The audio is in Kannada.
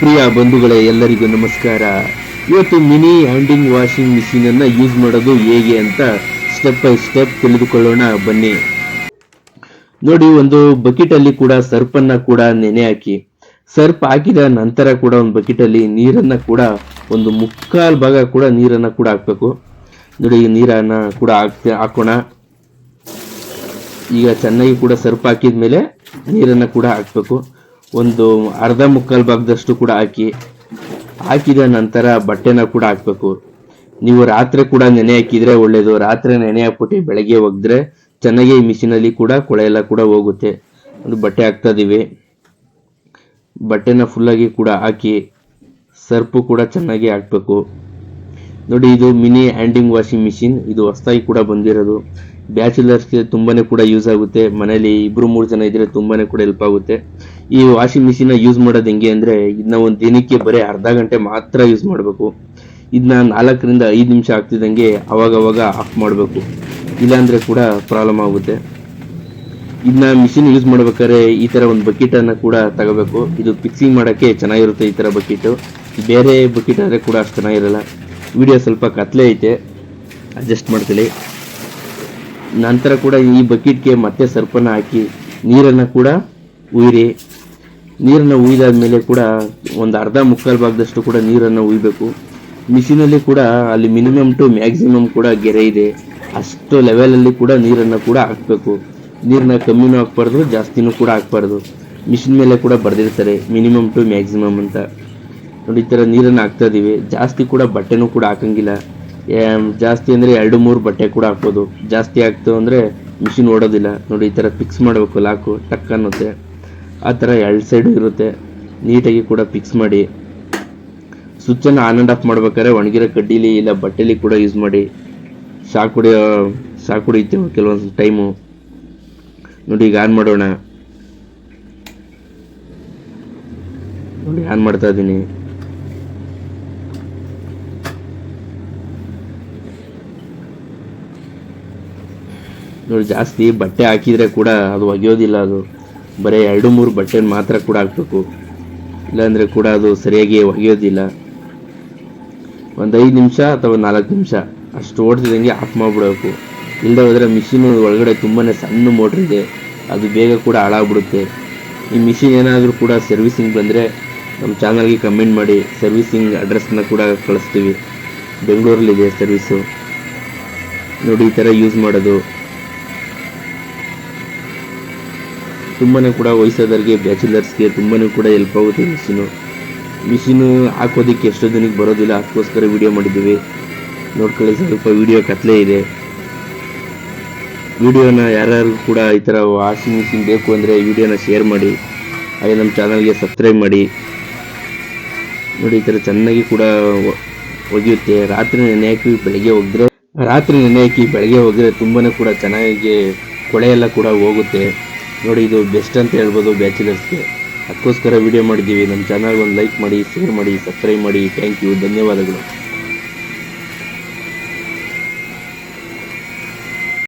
ಪ್ರಿಯ ಬಂಧುಗಳೇ, ಎಲ್ಲರಿಗೂ ನಮಸ್ಕಾರ. ಇವತ್ತು ಮಿನಿ ಹ್ಯಾಂಡಿಂಗ್ ವಾಷಿಂಗ್ ಮಿಷಿನ್ ಅನ್ನ ಯೂಸ್ ಮಾಡೋದು ಹೇಗೆ ಅಂತ ಸ್ಟೆಪ್ ಬೈ ಸ್ಟೆಪ್ ತಿಳಿದುಕೊಳ್ಳೋಣ, ಬನ್ನಿ. ನೋಡಿ, ಒಂದು ಬಕೆಟ್ ಅಲ್ಲಿ ಕೂಡ ಸರ್ಪ್ ಅನ್ನ ಕೂಡ ನೆನೆ ಹಾಕಿ. ಸರ್ಪ್ ಹಾಕಿದ ನಂತರ ಕೂಡ ಒಂದು ಬಕೆಟ್ ಅಲ್ಲಿ ನೀರನ್ನ ಕೂಡ, ಒಂದು ಮುಕ್ಕಾಲ್ ಭಾಗ ಕೂಡ ನೀರನ್ನ ಕೂಡ ಹಾಕ್ಬೇಕು. ನೋಡಿ, ಈ ನೀರನ್ನ ಕೂಡ ಹಾಕ್ತಾ, ಹಾಕೋಣ. ಈಗ ಚೆನ್ನಾಗಿ ಕೂಡ ಸರ್ಪ್ ಹಾಕಿದ ಮೇಲೆ ನೀರನ್ನು ಕೂಡ ಹಾಕಬೇಕು. ಒಂದು ಅರ್ಧ ಮುಕ್ಕಾಲು ಭಾಗದಷ್ಟು ಕೂಡ ಹಾಕಿ, ಹಾಕಿದ ನಂತರ ಬಟ್ಟೆನ ಕೂಡ ಹಾಕಬೇಕು. ನೀವು ರಾತ್ರಿ ಕೂಡ ನೆನೆ ಹಾಕಿದ್ರೆ ಒಳ್ಳೇದು. ರಾತ್ರಿ ನೆನೆ ಹಾಕ್ಬಿಟ್ಟು ಬೆಳಗ್ಗೆ ಒಗೆದ್ರೆ ಚೆನ್ನಾಗಿ ಮಿಷಿನಲ್ಲಿ ಕೂಡ ಕೊಳೆ ಎಲ್ಲ ಕೂಡ ಹೋಗುತ್ತೆ. ಒಂದು ಬಟ್ಟೆ ಹಾಕ್ತಾ ಇದ್ದೀವಿ ಬಟ್ಟೆನ ಫುಲ್ಲಾಗಿ ಕೂಡ ಹಾಕಿ, ಸರ್ಪು ಕೂಡ ಚೆನ್ನಾಗಿ ಹಾಕ್ಬೇಕು. ನೋಡಿ, ಇದು ಮಿನಿ ಹ್ಯಾಂಡಿಂಗ್ ವಾಷಿಂಗ್ ಮಿಷಿನ್. ಇದು ಹೊಸದಾಗಿ ಕೂಡ ಬಂದಿರೋದು. ಬ್ಯಾಚುಲರ್ಸ್ಗೆ ತುಂಬಾನೇ ಕೂಡ ಯೂಸ್ ಆಗುತ್ತೆ. ಮನೇಲಿ ಇಬ್ರು ಮೂರು ಜನ ಇದ್ರೆ ತುಂಬಾನೇ ಕೂಡ ಹೆಲ್ಪ್ ಆಗುತ್ತೆ. ಈ ವಾಷಿಂಗ್ ಮಿಷಿನ್ ಯೂಸ್ ಮಾಡೋದು ಹೆಂಗೆ ಅಂದ್ರೆ ಇದನ್ನ ಒಂದು ದಿನಕ್ಕೆ ಬರೀ ಅರ್ಧ ಗಂಟೆ ಮಾತ್ರ ಯೂಸ್ ಮಾಡಬೇಕು. ಇದನ್ನ ನಾಲ್ಕರಿಂದ ಐದು ನಿಮಿಷ ಆಗ್ತಿದ್ದಂಗೆ ಅವಾಗವಾಗ ಅವಾಗ ಆಫ್ ಮಾಡಬೇಕು. ಇಲ್ಲಾಂದ್ರೆ ಕೂಡ ಪ್ರಾಬ್ಲಮ್ ಆಗುತ್ತೆ. ಇದನ್ನ ಮಿಷಿನ್ ಯೂಸ್ ಮಾಡ್ಬೇಕಾದ್ರೆ ಈ ತರ ಒಂದು ಬಕೆಟ್ ಅನ್ನ ಕೂಡ ತಗೋಬೇಕು. ಇದು ಫಿಕ್ಸಿಂಗ್ ಮಾಡಕ್ಕೆ ಚೆನ್ನಾಗಿರುತ್ತೆ ಈ ತರ ಬಕೆಟ್. ಬೇರೆ ಬಕೆಟ್ ಆದ್ರೆ ಕೂಡ ಅಷ್ಟು ಚೆನ್ನಾಗಿರಲ್ಲ. ವಿಡಿಯೋ ಸ್ವಲ್ಪ ಕತ್ಲೆ ಐತೆ. ಅಡ್ಜಸ್ಟ್ ಮಾಡ್ತೀನಿ ನಂತರ ಕೂಡ ಈ ಬಕೆಟ್ಗೆ ಮತ್ತೆ ಸರ್ಪನ್ನ ಹಾಕಿ ನೀರನ್ನು ಕೂಡ ಉಯ್ರಿ. ಉಯ್ದಾದ ಮೇಲೆ ಕೂಡ ಒಂದು ಅರ್ಧ ಮುಕ್ಕಾಲು ಭಾಗದಷ್ಟು ಕೂಡ ನೀರನ್ನು ಉಯ್ಬೇಕು. ಮಿಷಿನಲ್ಲಿ ಕೂಡ ಅಲ್ಲಿ ಮಿನಿಮಮ್ ಟು ಮ್ಯಾಕ್ಸಿಮಮ್ ಕೂಡ ಗೆರೆ ಇದೆ. ಅಷ್ಟು ಲೆವೆಲಲ್ಲಿ ಕೂಡ ನೀರನ್ನು ಕೂಡ ಹಾಕಬೇಕು. ನೀರನ್ನ ಕಮ್ಮಿನೂ ಹಾಕ್ಬಾರ್ದು, ಜಾಸ್ತಿನೂ ಕೂಡ ಹಾಕ್ಬಾರ್ದು. ಮಿಷಿನ್ ಮೇಲೆ ಕೂಡ ಬರೆದಿರ್ತಾರೆ ಮಿನಿಮಮ್ ಟು ಮ್ಯಾಕ್ಸಿಮಮ್ ಅಂತ. ನೋಡಿ, ಈ ಥರ ನೀರನ್ನು ಹಾಕ್ತಾ ಇದ್ದೀವಿ ಜಾಸ್ತಿ ಕೂಡ ಬಟ್ಟೆನೂ ಕೂಡ ಹಾಕಂಗಿಲ್ಲ. ಜಾಸ್ತಿ ಅಂದರೆ ಎರಡು ಮೂರು ಬಟ್ಟೆ ಕೂಡ ಹಾಕ್ಬೋದು. ಜಾಸ್ತಿ ಆಗ್ತು ಅಂದರೆ ಮಿಷಿನ್ ಓಡೋದಿಲ್ಲ. ನೋಡಿ, ಈ ಥರ ಫಿಕ್ಸ್ ಮಾಡಬೇಕು ಲಾಕು ಟಕ್ ಅನ್ನುತ್ತೆ. ಆ ಥರ ಎರಡು ಸೈಡು ಇರುತ್ತೆ. ನೀಟಾಗಿ ಕೂಡ ಫಿಕ್ಸ್ ಮಾಡಿ. ಸ್ವಿಚ್ಚನ್ನು ಆನ್ ಆ್ಯಂಡ್ ಆಫ್ ಮಾಡ್ಬೇಕಾದ್ರೆ ಒಣಗಿರೋ ಕಡ್ಡಿಲಿ ಇಲ್ಲ ಬಟ್ಟೆಲಿ ಕೂಡ ಯೂಸ್ ಮಾಡಿ. ಶಾಕ್ ಹೊಡಿಯೋ, ಶಾಕ್ ಹೊಡಿಯುತ್ತೆ ಕೆಲವೊಂದು ಟೈಮು ನೋಡಿ, ಈಗ ಆನ್ ಮಾಡೋಣ. ನೋಡಿ ಆನ್ ಮಾಡ್ತಾ ಇದ್ದೀನಿ. ನೋಡಿ, ಜಾಸ್ತಿ ಬಟ್ಟೆ ಹಾಕಿದರೆ ಕೂಡ ಅದು ಒಗೆಯೋದಿಲ್ಲ, ಅದು ಬರೀ ಎರಡು ಮೂರು ಬಟ್ಟೆ ಮಾತ್ರ ಕೂಡ ಹಾಕಬೇಕು. ಇಲ್ಲಾಂದರೆ ಕೂಡ ಅದು ಸರಿಯಾಗಿ ಒಗೆಯೋದಿಲ್ಲ. ಒಂದು ಐದು ನಿಮಿಷ ಅಥವಾ ನಾಲ್ಕು ನಿಮಿಷ, ಅಷ್ಟು ಓಡಿಸಿದಂಗೆ ಆಫ್ ಮಾಡಿಬಿಡಬೇಕು. ಇಲ್ಲದೆ ಹೋದರೆ ಮಿಷಿನ್ ಒಳಗಡೆ ತುಂಬಾ ಸಣ್ಣ ಮೋಟ್ರ್ ಇದೆ, ಅದು ಬೇಗ ಕೂಡ ಹಾಳಾಗ್ಬಿಡುತ್ತೆ. ಈ ಮಿಷಿನ್ ಏನಾದರೂ ಕೂಡ ಸರ್ವಿಸಿಂಗ್ ಬಂದರೆ ನಮ್ಮ ಚಾನಲ್ಗೆ ಕಮೆಂಟ್ ಮಾಡಿ, ಸರ್ವಿಸಿಂಗ್ ಅಡ್ರೆಸ್ನ ಕೂಡ ಕಳಿಸ್ತೀವಿ. ಬೆಂಗಳೂರಲ್ಲಿದೆ ಸರ್ವಿಸು. ನೋಡಿ, ಈ ಥರ ಯೂಸ್ ಮಾಡೋದು. ತುಂಬಾ ಕೂಡ ವಯಸ್ಸಾದವ್ರಿಗೆ, ಬ್ಯಾಚುಲರ್ಸ್ಗೆ ತುಂಬಾ ಕೂಡ ಹೆಲ್ಪ್ ಆಗುತ್ತೆ ಮಿಷಿನು. ಮಿಷಿನು ಹಾಕೋದಕ್ಕೆ ಎಷ್ಟೋ ಜನಕ್ಕೆ ಬರೋದಿಲ್ಲ, ಅದಕ್ಕೋಸ್ಕರ ವಿಡಿಯೋ ಮಾಡಿದ್ದೀವಿ. ನೋಡ್ಕೊಳ್ಳಿ, ಸ್ವಲ್ಪ ವಿಡಿಯೋ ಕತ್ಲೆ ಇದೆ. ವಿಡಿಯೋನ ಯಾರ್ಯಾರು ಕೂಡ ಈ ಥರ ವಾಷಿಂಗ್ ಮಿಷಿನ್ ಬೇಕು ಅಂದರೆ ವಿಡಿಯೋನ ಶೇರ್ ಮಾಡಿ. ಹಾಗೆ ನಮ್ಮ ಚಾನಲ್ಗೆ ಸಬ್ಸ್ಕ್ರೈಬ್ ಮಾಡಿ. ನೋಡಿ, ಈ ಥರ ಚೆನ್ನಾಗಿ ಕೂಡ ಒಗೆಯುತ್ತೆ. ರಾತ್ರಿ ನೆನೆ ಹಾಕಿ ಬೆಳಗ್ಗೆ ಒಗೆದ್ರೆ ರಾತ್ರಿ ನೆನೆ ಹಾಕಿ ಬೆಳಗ್ಗೆ ಒಗೆದ್ರೆ ತುಂಬಾ ಕೂಡ ಚೆನ್ನಾಗಿ ಕೊಳೆ ಎಲ್ಲ ಕೂಡ ಹೋಗುತ್ತೆ. ನೋಡಿ, ಇದು ಬೆಸ್ಟ್ ಅಂತ ಹೇಳ್ಬೋದು ಬ್ಯಾಚುಲರ್ಸ್ಗೆ ಅದಕ್ಕೋಸ್ಕರ ವಿಡಿಯೋ ಮಾಡಿದ್ದೀವಿ. ನಮ್ಮ ಚಾನಲ್ಗೆ ಒಂದು ಲೈಕ್ ಮಾಡಿ ಶೇರ್ ಮಾಡಿ ಸಬ್ಸ್ಕ್ರೈಬ್ ಮಾಡಿ. ಥ್ಯಾಂಕ್ ಯು ಧನ್ಯವಾದಗಳು.